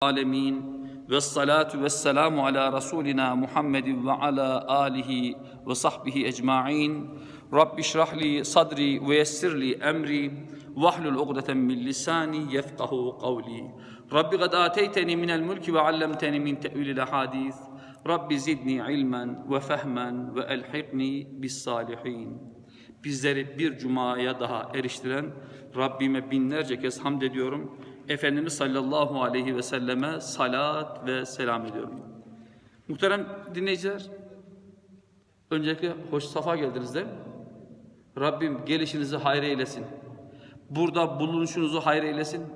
alemin ve salatu ve selamu ala Resulina Muhammedin ve ala alihi ve sahbihi ecma'in. Rabbi şrahli sadri ve yessirli emri vahlul ugdeten min lisani yefkahu kavli. Rabbi gad ateyteni minel mulki ve allemteni min te'vilil hadis. Rabbi zidni ilmen ve fehmen ve elhikni bis salihin. Bizleri bir cumaya daha eriştiren Rabbime binlerce kez hamd ediyorum. Efendimiz sallallahu aleyhi ve selleme salat ve selam ediyorum. Muhterem dinleyiciler, öncelikle hoş safa geldiniz de. Rabbim gelişinizi hayır eylesin. Burada bulunuşunuzu hayır eylesin.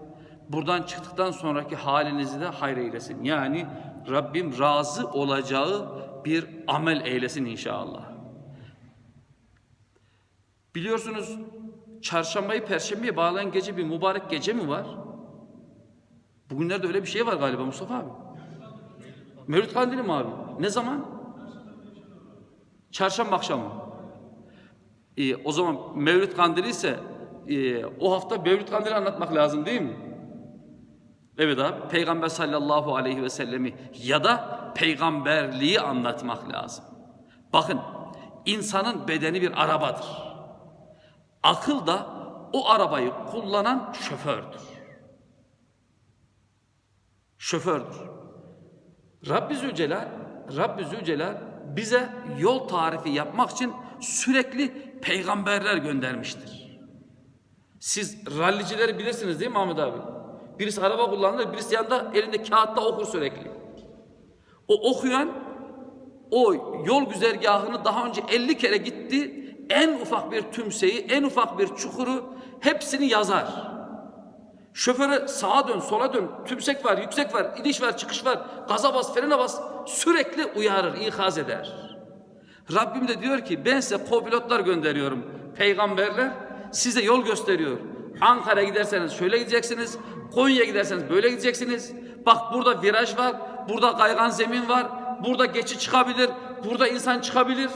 Buradan çıktıktan sonraki halinizi de hayır eylesin. Yani Rabbim razı olacağı bir amel eylesin inşallah. Biliyorsunuz çarşambayı perşembeye bağlayan gece bir mübarek gece mi var? Bugünlerde öyle bir şey var galiba Mustafa abi. Mevlüt Kandili mi abi? Ne zaman? Çarşamba akşamı. Ee, o zaman Mevlüt Kandili ise e, o hafta Mevlüt Kandili anlatmak lazım değil mi? Evet abi. Peygamber sallallahu aleyhi ve sellemi ya da peygamberliği anlatmak lazım. Bakın insanın bedeni bir arabadır. Akıl da o arabayı kullanan şofördür. Şofördür. Rabbi Zülcelal, Rabbi Zülcelal bize yol tarifi yapmak için sürekli peygamberler göndermiştir. Siz rallicileri bilirsiniz değil mi Ahmet abi? Birisi araba kullanır, birisi yanında elinde kağıtta okur sürekli. O okuyan o yol güzergahını daha önce 50 kere gitti. En ufak bir tümseyi, en ufak bir çukuru hepsini yazar. Şoföre sağa dön, sola dön, tümsek var, yüksek var, iniş var, çıkış var, gaza bas, frene bas. Sürekli uyarır, ikaz eder. Rabbim de diyor ki ben size kopilotlar gönderiyorum. Peygamberler size yol gösteriyor. Ankara'ya giderseniz şöyle gideceksiniz. Konya'ya giderseniz böyle gideceksiniz. Bak burada viraj var, burada kaygan zemin var, burada geçi çıkabilir, burada insan çıkabilir.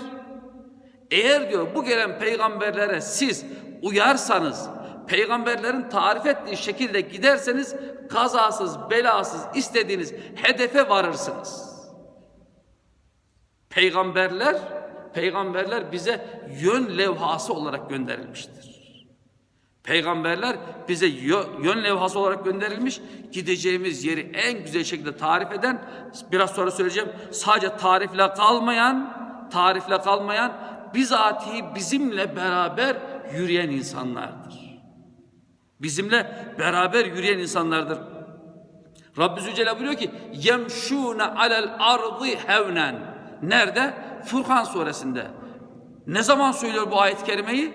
Eğer diyor bu gelen peygamberlere siz uyarsanız, peygamberlerin tarif ettiği şekilde giderseniz kazasız, belasız istediğiniz hedefe varırsınız. Peygamberler, peygamberler bize yön levhası olarak gönderilmiştir. Peygamberler bize yön levhası olarak gönderilmiş. Gideceğimiz yeri en güzel şekilde tarif eden, biraz sonra söyleyeceğim, sadece tarifle kalmayan, tarifle kalmayan, bizatihi bizimle beraber yürüyen insanlardır. Bizimle beraber yürüyen insanlardır. Rabbi Zülcelal buyuruyor ki yemşûne alel ardı hevnen. Nerede? Furkan suresinde. Ne zaman söylüyor bu ayet-i kerimeyi?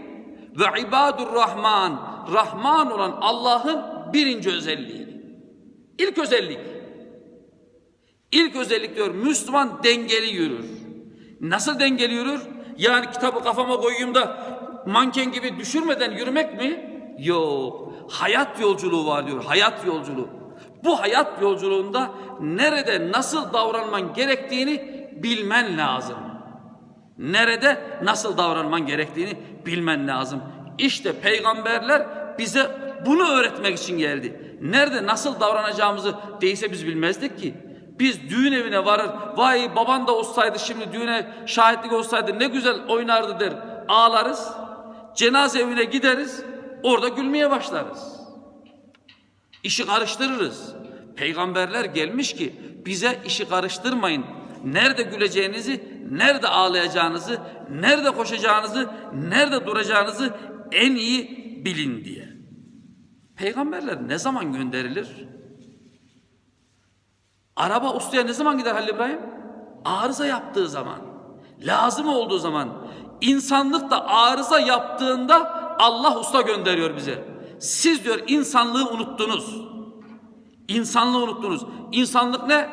Ve ibadur rahman. Rahman olan Allah'ın birinci özelliği. İlk özellik. İlk özellik diyor Müslüman dengeli yürür. Nasıl dengeli yürür? Yani kitabı kafama koyayım da manken gibi düşürmeden yürümek mi? Yok. Hayat yolculuğu var diyor. Hayat yolculuğu. Bu hayat yolculuğunda nerede nasıl davranman gerektiğini bilmen lazım. Nerede nasıl davranman gerektiğini bilmen lazım. İşte peygamberler bize bunu öğretmek için geldi. Nerede nasıl davranacağımızı değilse biz bilmezdik ki. Biz düğün evine varır, vay baban da olsaydı şimdi düğüne şahitlik olsaydı ne güzel oynardı der. Ağlarız, cenaze evine gideriz, orada gülmeye başlarız. İşi karıştırırız. Peygamberler gelmiş ki bize işi karıştırmayın. Nerede güleceğinizi, nerede ağlayacağınızı, nerede koşacağınızı, nerede duracağınızı en iyi bilin diye. Peygamberler ne zaman gönderilir? Araba ustaya ne zaman gider Halil İbrahim? Arıza yaptığı zaman. Lazım olduğu zaman. İnsanlık da arıza yaptığında Allah usta gönderiyor bize. Siz diyor insanlığı unuttunuz. İnsanlığı unuttunuz. İnsanlık ne?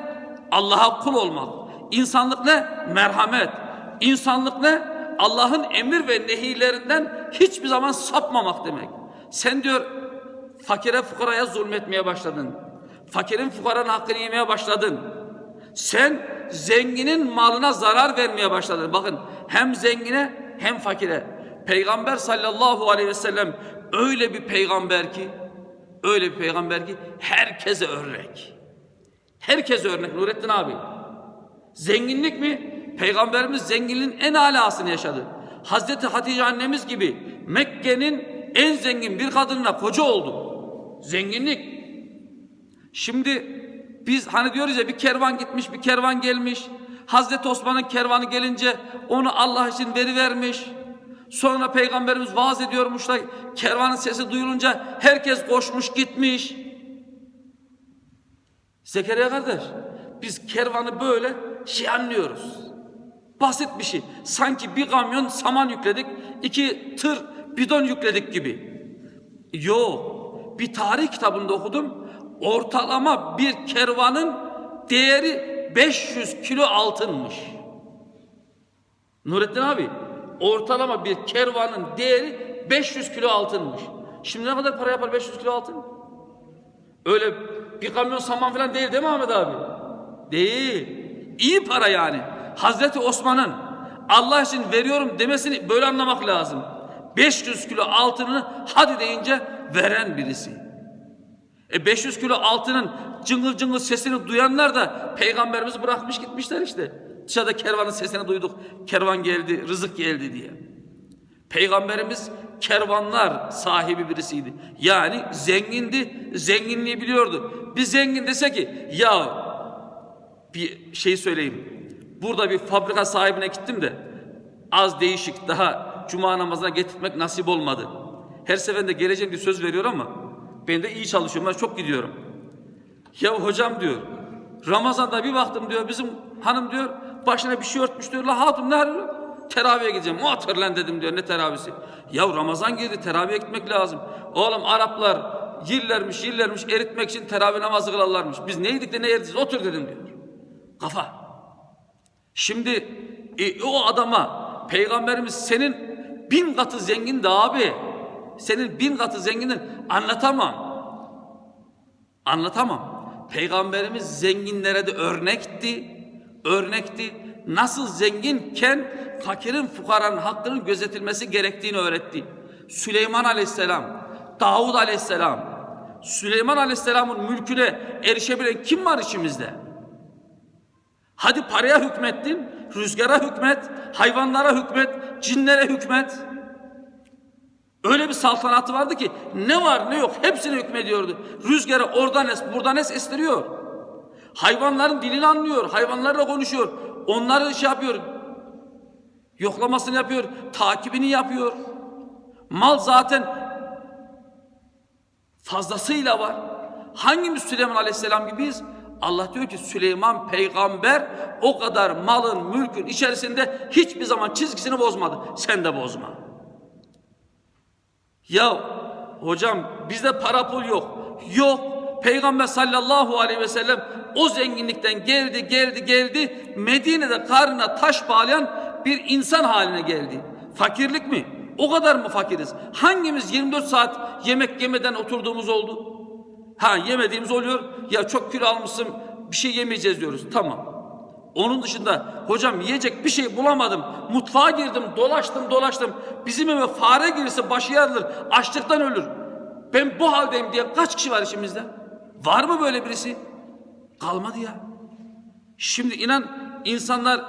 Allah'a kul olmak. İnsanlık ne? Merhamet. İnsanlık ne? Allah'ın emir ve nehirlerinden hiçbir zaman sapmamak demek. Sen diyor fakire fukaraya zulmetmeye başladın. Fakirin fukaranın hakkını yemeye başladın. Sen zenginin malına zarar vermeye başladın. Bakın hem zengine hem fakire. Peygamber sallallahu aleyhi ve sellem öyle bir peygamber ki öyle bir peygamber ki herkese örnek. Herkes örnek Nurettin abi. Zenginlik mi? Peygamberimiz zenginliğin en alasını yaşadı. Hazreti Hatice annemiz gibi Mekke'nin en zengin bir kadınına koca oldu. Zenginlik. Şimdi biz hani diyoruz ya bir kervan gitmiş, bir kervan gelmiş. Hazreti Osman'ın kervanı gelince onu Allah için veri vermiş. Sonra peygamberimiz vaaz ediyormuş da kervanın sesi duyulunca herkes koşmuş gitmiş. Zekeriya kardeş, biz kervanı böyle şey anlıyoruz. Basit bir şey. Sanki bir kamyon saman yükledik, iki tır bidon yükledik gibi. Yok. Bir tarih kitabında okudum. Ortalama bir kervanın değeri 500 kilo altınmış. Nurettin abi, ortalama bir kervanın değeri 500 kilo altınmış. Şimdi ne kadar para yapar 500 kilo altın? Öyle bir kamyon saman falan değil değil mi Ahmet abi? Değil. İyi para yani. Hazreti Osman'ın Allah için veriyorum demesini böyle anlamak lazım. 500 kilo altınını hadi deyince veren birisi. E 500 kilo altının cıngıl cıngıl sesini duyanlar da peygamberimizi bırakmış gitmişler işte. Dışarıda kervanın sesini duyduk. Kervan geldi, rızık geldi diye. Peygamberimiz kervanlar sahibi birisiydi. Yani zengindi, zenginliği biliyordu. Bir zengin dese ki ya bir şey söyleyeyim. Burada bir fabrika sahibine gittim de az değişik daha cuma namazına getirmek nasip olmadı. Her seferinde geleceğim diye söz veriyor ama ben de iyi çalışıyorum. Ben çok gidiyorum. Ya hocam diyor Ramazan'da bir baktım diyor bizim hanım diyor başına bir şey örtmüş diyor. La hatun ne? Teraviye gideceğim. Muhatır lan dedim diyor ne teravisi. Ya Ramazan girdi teraviye gitmek lazım. Oğlum Araplar yillermiş yillermiş eritmek için teravih namazı kılarlarmış. Biz neydik de ne eriteceğiz otur dedim diyor. Kafa. Şimdi e, o adama peygamberimiz senin bin katı zengin de abi. Senin bin katı zenginin anlatamam. Anlatamam. Peygamberimiz zenginlere de örnekti. Örnekti. Nasıl zenginken fakirin fukaranın hakkının gözetilmesi gerektiğini öğretti. Süleyman Aleyhisselam, Davud Aleyhisselam, Süleyman Aleyhisselam'ın mülküne erişebilen kim var içimizde? Hadi paraya hükmettin, rüzgara hükmet, hayvanlara hükmet, cinlere hükmet. Öyle bir saltanatı vardı ki ne var ne yok hepsine hükmediyordu. Rüzgarı oradan es, buradan es estiriyor. Hayvanların dilini anlıyor, hayvanlarla konuşuyor. Onları şey yapıyor, yoklamasını yapıyor, takibini yapıyor. Mal zaten fazlasıyla var. Hangimiz Süleyman Aleyhisselam gibiyiz? Allah diyor ki Süleyman peygamber o kadar malın, mülkün içerisinde hiçbir zaman çizgisini bozmadı. Sen de bozma. Ya hocam bizde para pul yok. Yok. Peygamber sallallahu aleyhi ve sellem o zenginlikten geldi, geldi, geldi. Medine'de karnına taş bağlayan bir insan haline geldi. Fakirlik mi? O kadar mı fakiriz? Hangimiz 24 saat yemek yemeden oturduğumuz oldu? Ha yemediğimiz oluyor. Ya çok kilo almışsın bir şey yemeyeceğiz diyoruz. Tamam. Onun dışında hocam yiyecek bir şey bulamadım. Mutfağa girdim, dolaştım, dolaştım. Bizim eve fare girirse başı yarılır, açlıktan ölür. Ben bu haldeyim diye kaç kişi var işimizde? Var mı böyle birisi? Kalmadı ya. Şimdi inan insanlar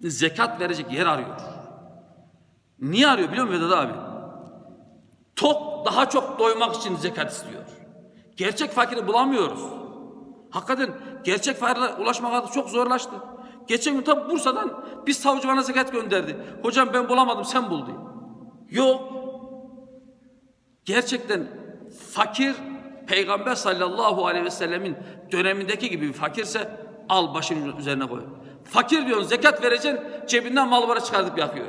zekat verecek yer arıyor. Niye arıyor biliyor musun Vedat abi? Tok daha çok doymak için zekat istiyor. Gerçek fakiri bulamıyoruz. Hakikaten gerçek fakirle ulaşmak artık çok zorlaştı. Geçen gün tabi Bursa'dan bir savcı bana zekat gönderdi. Hocam ben bulamadım sen bul diye. Yok. Gerçekten fakir Peygamber sallallahu aleyhi ve sellemin dönemindeki gibi bir fakirse al başının üzerine koy. Fakir diyorsun zekat vereceksin cebinden mal para çıkartıp yakıyor.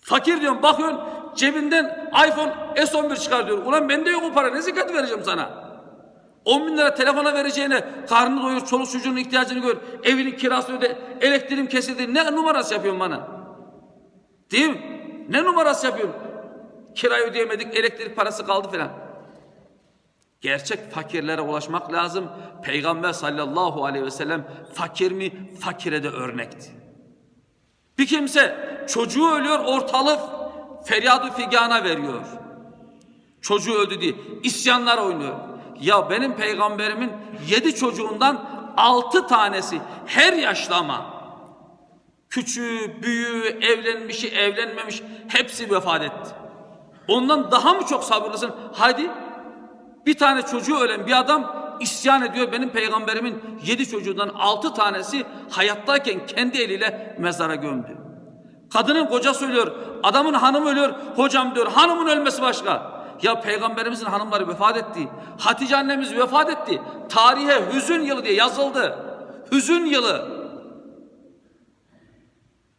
Fakir diyorsun bakıyorsun cebinden iPhone S11 çıkar diyor. Ulan bende yok o para ne zekat vereceğim sana? 10 bin lira telefona vereceğine karnını doyur, çoluk çocuğunun ihtiyacını gör, evinin kirasını öde, elektriğim kesildi. Ne numarası yapıyorsun bana? Değil mi? Ne numarası yapıyorsun? Kirayı ödeyemedik, elektrik parası kaldı filan. Gerçek fakirlere ulaşmak lazım. Peygamber sallallahu aleyhi ve sellem fakir mi? Fakire de örnekti. Bir kimse çocuğu ölüyor ortalık feryadı figana veriyor. Çocuğu öldü diye isyanlar oynuyor. Ya benim peygamberimin yedi çocuğundan altı tanesi her yaşta ama küçüğü, büyüğü, evlenmişi, evlenmemiş hepsi vefat etti. Ondan daha mı çok sabırlısın? Haydi bir tane çocuğu ölen bir adam isyan ediyor. Benim peygamberimin yedi çocuğundan altı tanesi hayattayken kendi eliyle mezara gömdü. Kadının kocası ölüyor, adamın hanımı ölüyor. Hocam diyor hanımın ölmesi başka. Ya peygamberimizin hanımları vefat etti. Hatice annemiz vefat etti. Tarihe hüzün yılı diye yazıldı. Hüzün yılı.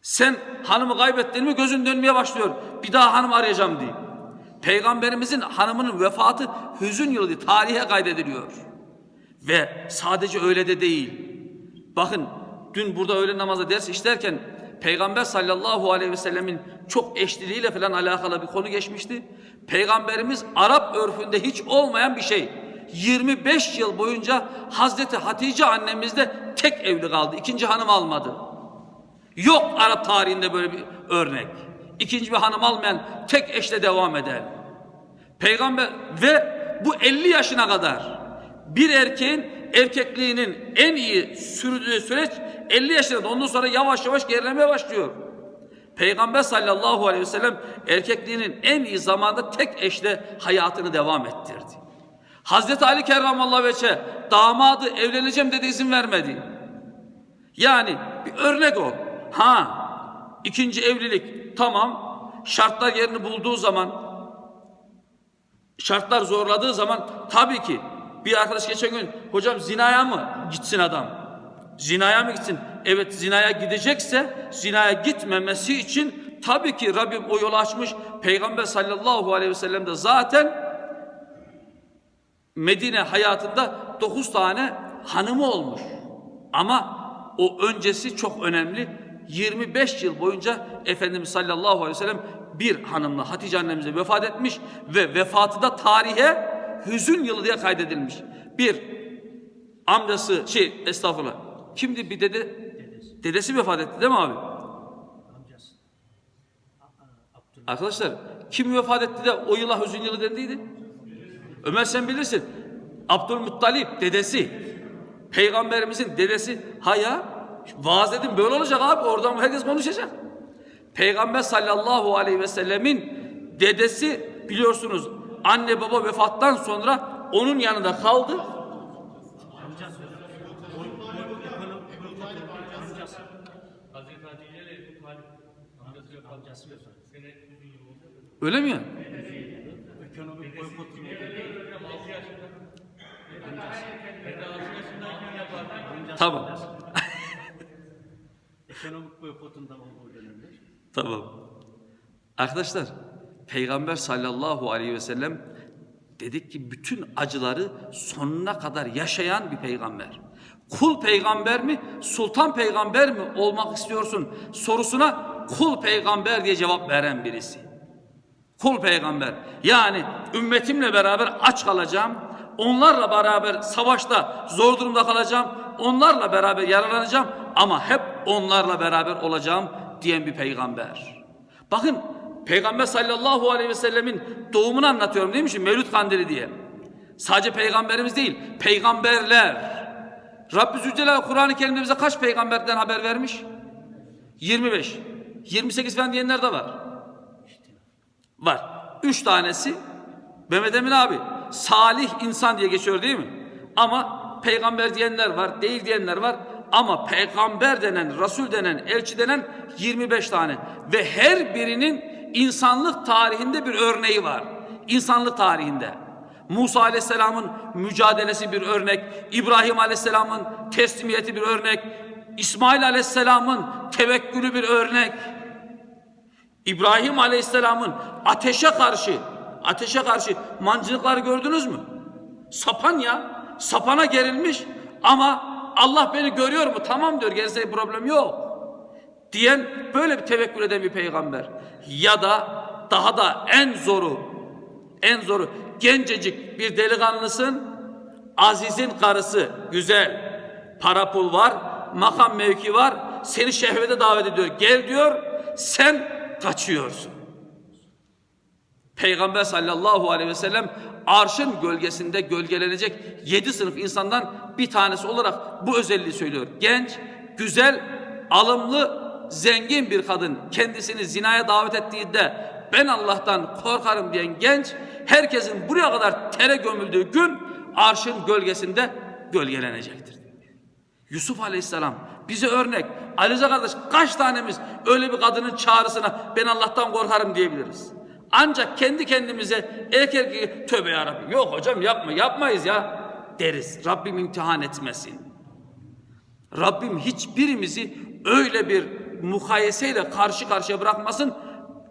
Sen hanımı kaybettin mi gözün dönmeye başlıyor. Bir daha hanım arayacağım diye. Peygamberimizin hanımının vefatı hüzün yılı diye tarihe kaydediliyor. Ve sadece öyle de değil. Bakın dün burada öğle namazda ders işlerken Peygamber sallallahu aleyhi ve sellemin çok eşliliğiyle falan alakalı bir konu geçmişti. Peygamberimiz Arap örfünde hiç olmayan bir şey. 25 yıl boyunca Hazreti Hatice annemizde tek evli kaldı. İkinci hanım almadı. Yok Arap tarihinde böyle bir örnek. İkinci bir hanım almayan tek eşle devam eden. Peygamber ve bu 50 yaşına kadar bir erkeğin erkekliğinin en iyi sürdüğü süreç 50 yaşında ondan sonra yavaş yavaş gerilemeye başlıyor. Peygamber sallallahu aleyhi ve sellem erkekliğinin en iyi zamanda tek eşle hayatını devam ettirdi. Hazreti Ali kerramallahu veçe damadı evleneceğim dedi izin vermedi. Yani bir örnek o. Ha ikinci evlilik tamam şartlar yerini bulduğu zaman şartlar zorladığı zaman tabii ki bir arkadaş geçen gün hocam zinaya mı gitsin adam? Zinaya mı gitsin? Evet zinaya gidecekse zinaya gitmemesi için tabii ki Rabbim o yolu açmış. Peygamber sallallahu aleyhi ve sellem de zaten Medine hayatında dokuz tane hanımı olmuş. Ama o öncesi çok önemli. 25 yıl boyunca Efendimiz sallallahu aleyhi ve sellem bir hanımla Hatice annemize vefat etmiş ve vefatı da tarihe hüzün yılı diye kaydedilmiş. Bir amcası şey estağfurullah. Kimdi bir dede? Dedesi vefat etti değil mi abi? Arkadaşlar kim vefat etti de o yıla hüzün yılı dendiydi? Ömer sen bilirsin. Abdülmuttalip dedesi. Peygamberimizin dedesi. Ha ya vaaz edin böyle olacak abi oradan herkes konuşacak. Peygamber sallallahu aleyhi ve sellemin dedesi biliyorsunuz anne baba vefattan sonra onun yanında kaldı. Hazreti Hatice ile Ebu Talip amcası yok amcası yok. Sene 100 yıl oldu. Öyle mi ya? Ekonomik boykotun Hocam 6 yaşında. Ben de 6 yaşındayken yapardım. Tamam. Tamam. Arkadaşlar Peygamber sallallahu aleyhi ve sellem dedik ki bütün acıları sonuna kadar yaşayan bir peygamber. Kul peygamber mi, sultan peygamber mi olmak istiyorsun sorusuna kul peygamber diye cevap veren birisi. Kul peygamber. Yani ümmetimle beraber aç kalacağım. Onlarla beraber savaşta zor durumda kalacağım. Onlarla beraber yaralanacağım ama hep onlarla beraber olacağım diyen bir peygamber. Bakın Peygamber sallallahu aleyhi ve sellemin doğumunu anlatıyorum değil mi şimdi Mevlüt Kandili diye. Sadece peygamberimiz değil, peygamberler. Rabbi Zülcelal Kur'an-ı Kerim'de bize kaç peygamberden haber vermiş? 25. 28 falan diyenler de var. Var. Üç tanesi Mehmet Emin abi salih insan diye geçiyor değil mi? Ama peygamber diyenler var, değil diyenler var. Ama peygamber denen, Resul denen, elçi denen 25 tane. Ve her birinin insanlık tarihinde bir örneği var. İnsanlık tarihinde. Musa Aleyhisselam'ın mücadelesi bir örnek, İbrahim Aleyhisselam'ın teslimiyeti bir örnek, İsmail Aleyhisselam'ın tevekkülü bir örnek. İbrahim Aleyhisselam'ın ateşe karşı, ateşe karşı mancınıkları gördünüz mü? Sapan ya, sapana gerilmiş ama Allah beni görüyor mu? Tamam diyor, gerisi problem yok. Diyen böyle bir tevekkül eden bir peygamber. Ya da daha da en zoru, en zoru gencecik bir delikanlısın, Aziz'in karısı güzel, para pul var, makam mevki var, seni şehvete davet ediyor. Gel diyor, sen kaçıyorsun. Peygamber sallallahu aleyhi ve sellem arşın gölgesinde gölgelenecek yedi sınıf insandan bir tanesi olarak bu özelliği söylüyor. Genç, güzel, alımlı, zengin bir kadın kendisini zinaya davet ettiğinde ben Allah'tan korkarım diyen genç herkesin buraya kadar tere gömüldüğü gün arşın gölgesinde gölgelenecektir. Yusuf Aleyhisselam bize örnek. Alize kardeş kaç tanemiz öyle bir kadının çağrısına ben Allah'tan korkarım diyebiliriz. Ancak kendi kendimize erkek erkeğe tövbe yarabbim yok hocam yapma yapmayız ya deriz. Rabbim imtihan etmesin. Rabbim hiçbirimizi öyle bir mukayeseyle karşı karşıya bırakmasın.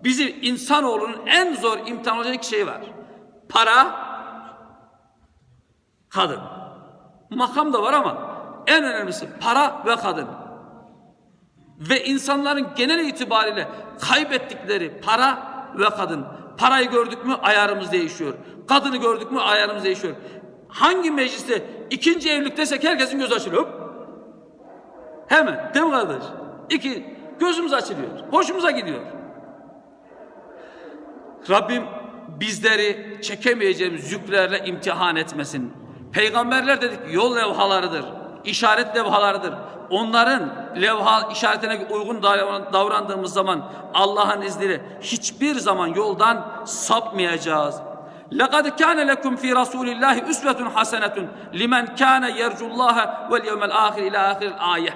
Bizi insanoğlunun en zor imtihan olacak şey var. Para, kadın. Makam da var ama en önemlisi para ve kadın. Ve insanların genel itibariyle kaybettikleri para ve kadın. Parayı gördük mü ayarımız değişiyor. Kadını gördük mü ayarımız değişiyor. Hangi mecliste ikinci evlilik desek herkesin gözü açılıyor. Hemen değil mi kardeş? İki, gözümüz açılıyor. Hoşumuza gidiyor. Rabbim bizleri çekemeyeceğimiz yüklerle imtihan etmesin. Peygamberler dedik yol levhalarıdır, işaret levhalarıdır. Onların levha işaretine uygun davran- davrandığımız zaman Allah'ın izniyle hiçbir zaman yoldan sapmayacağız. لَقَدْ كَانَ لَكُمْ ف۪ي رَسُولِ اللّٰهِ اُسْوَةٌ حَسَنَةٌ لِمَنْ كَانَ يَرْجُ اللّٰهَ وَالْيَوْمَ الْآخِرِ ila ahir ayet.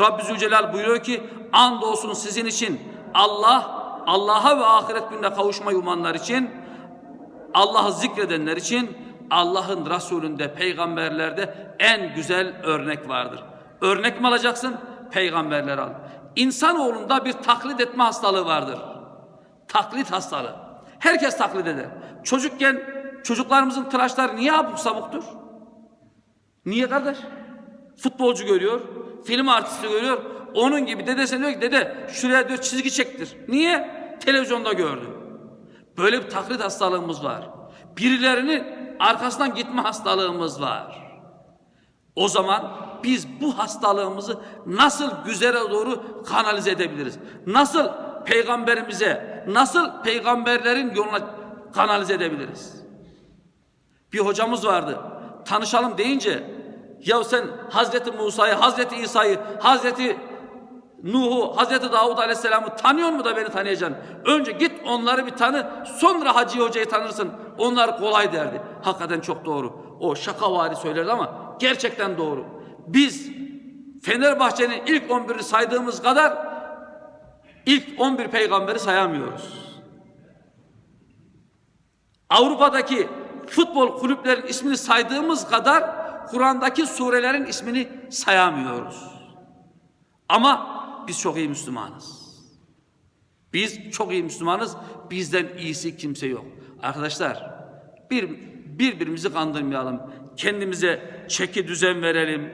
Rabbi Zülcelal buyuruyor ki andolsun sizin için Allah Allah'a ve ahiret gününe kavuşmayı umanlar için Allah'ı zikredenler için Allah'ın Resulünde, peygamberlerde en güzel örnek vardır. Örnek mi alacaksın? Peygamberler al. İnsanoğlunda bir taklit etme hastalığı vardır. Taklit hastalığı. Herkes taklit eder. Çocukken çocuklarımızın tıraşları niye abuk sabuktur? Niye kardeş? Futbolcu görüyor, film artisti görüyor. Onun gibi dedesine diyor ki dede şuraya diyor çizgi çektir. Niye? Televizyonda gördü. Böyle bir taklit hastalığımız var. Birilerinin arkasından gitme hastalığımız var. O zaman biz bu hastalığımızı nasıl güzele doğru kanalize edebiliriz? Nasıl peygamberimize, nasıl peygamberlerin yoluna kanalize edebiliriz? Bir hocamız vardı. Tanışalım deyince ya sen Hazreti Musa'yı, Hazreti İsa'yı, Hazreti Nuh'u, Hazreti Davud Aleyhisselam'ı tanıyor mu da beni tanıyacaksın? Önce git onları bir tanı, sonra Hacı Hoca'yı tanırsın. Onlar kolay derdi. Hakikaten çok doğru. O şakavari söylerdi ama gerçekten doğru. Biz Fenerbahçe'nin ilk 11'i saydığımız kadar ilk 11 peygamberi sayamıyoruz. Avrupa'daki futbol kulüplerin ismini saydığımız kadar Kur'an'daki surelerin ismini sayamıyoruz. Ama biz çok iyi Müslümanız. Biz çok iyi Müslümanız. Bizden iyisi kimse yok. Arkadaşlar bir birbirimizi kandırmayalım. Kendimize çeki düzen verelim.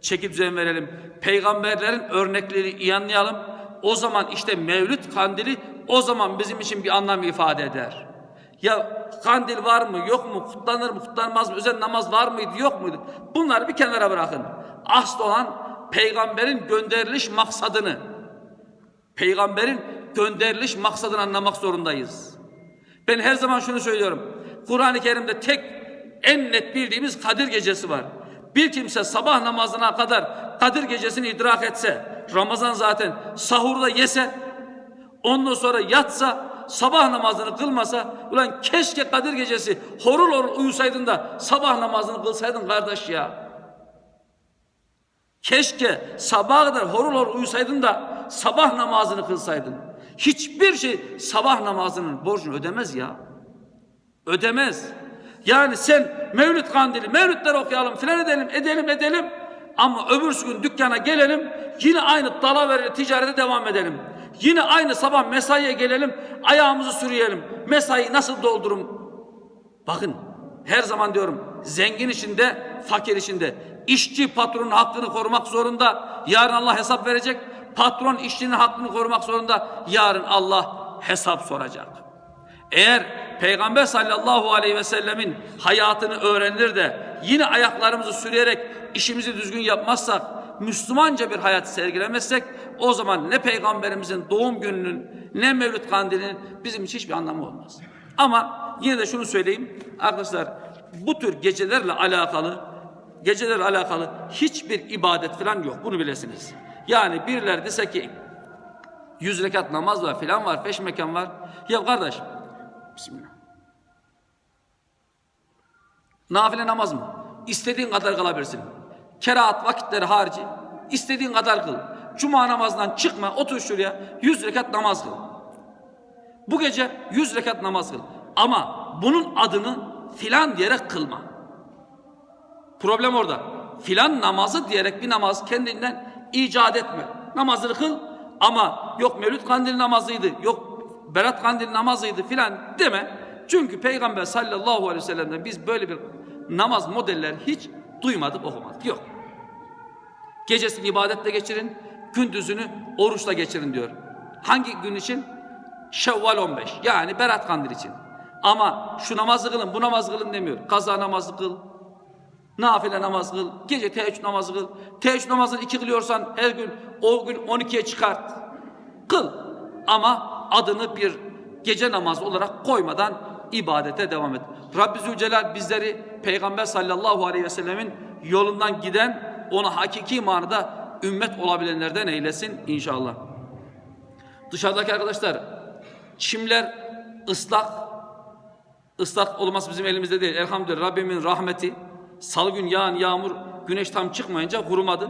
Çeki düzen verelim. Peygamberlerin örnekleri iyi anlayalım. O zaman işte Mevlüt kandili o zaman bizim için bir anlam ifade eder. Ya kandil var mı yok mu kutlanır mı kutlanmaz mı özel namaz var mıydı yok muydu bunları bir kenara bırakın. Asıl olan peygamberin gönderiliş maksadını peygamberin gönderiliş maksadını anlamak zorundayız. Ben her zaman şunu söylüyorum. Kur'an-ı Kerim'de tek en net bildiğimiz Kadir gecesi var. Bir kimse sabah namazına kadar Kadir gecesini idrak etse, Ramazan zaten sahurda yese, ondan sonra yatsa, sabah namazını kılmasa, ulan keşke Kadir gecesi horul horul uyusaydın da sabah namazını kılsaydın kardeş ya. Keşke sabaha kadar horul horul uyusaydın da sabah namazını kılsaydın. Hiçbir şey sabah namazının borcunu ödemez ya. Ödemez. Yani sen Mevlüt kandili, Mevlütler okuyalım, filan edelim, edelim, edelim. Ama öbürsü gün dükkana gelelim, yine aynı dalaverle ticarete devam edelim. Yine aynı sabah mesaiye gelelim, ayağımızı sürüyelim. Mesai nasıl doldurum? Bakın her zaman diyorum zengin içinde, fakir içinde. İşçi patronun hakkını korumak zorunda. Yarın Allah hesap verecek. Patron işçinin hakkını korumak zorunda. Yarın Allah hesap soracak. Eğer Peygamber sallallahu aleyhi ve sellemin hayatını öğrenir de yine ayaklarımızı sürüyerek işimizi düzgün yapmazsak, Müslümanca bir hayat sergilemezsek o zaman ne peygamberimizin doğum gününün ne Mevlüt kandilinin bizim için hiçbir anlamı olmaz. Ama yine de şunu söyleyeyim arkadaşlar bu tür gecelerle alakalı gecelerle alakalı hiçbir ibadet falan yok. Bunu bilesiniz. Yani birileri dese ki yüz rekat namaz var filan var peşmekan var. Ya kardeş Bismillah. Nafile namaz mı? İstediğin kadar kılabilirsin. Kerahat vakitleri harici istediğin kadar kıl. Cuma namazından çıkma otur şuraya yüz rekat namaz kıl. Bu gece yüz rekat namaz kıl. Ama bunun adını filan diyerek kılma. Problem orada. Filan namazı diyerek bir namaz kendinden icat etme. Namazını kıl ama yok Mevlüt Kandili namazıydı, yok Berat Kandili namazıydı filan deme. Çünkü Peygamber sallallahu aleyhi ve sellem'den biz böyle bir namaz modeller hiç duymadık, okumadık. Yok. Gecesini ibadetle geçirin, gündüzünü oruçla geçirin diyor. Hangi gün için? Şevval 15. Yani Berat Kandil için. Ama şu namazı kılın, bu namazı kılın demiyor. Kaza namazı kıl, nafile namaz kıl, gece teheccüd namazı kıl. Teheccüd namazını iki kılıyorsan her gün o gün 12'ye çıkart. Kıl. Ama adını bir gece namazı olarak koymadan ibadete devam et. Rabbi Zülcelal bizleri Peygamber sallallahu aleyhi ve sellemin yolundan giden ona hakiki manada ümmet olabilenlerden eylesin inşallah. Dışarıdaki arkadaşlar çimler ıslak ıslak olması bizim elimizde değil. Elhamdülillah Rabbimin rahmeti salı gün yağan yağmur güneş tam çıkmayınca kurumadı.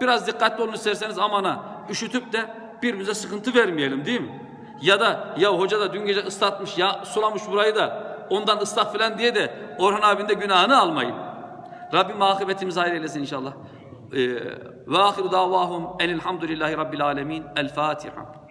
Biraz dikkatli olun isterseniz amana üşütüp de birbirimize sıkıntı vermeyelim değil mi? Ya da ya hoca da dün gece ıslatmış ya sulamış burayı da ondan ıslak falan diye de Orhan abinin de günahını almayın. Rabbim akıbetimizi hayır eylesin inşallah. Ee, ve ahiru davahum enilhamdülillahi rabbil alemin. El Fatiha.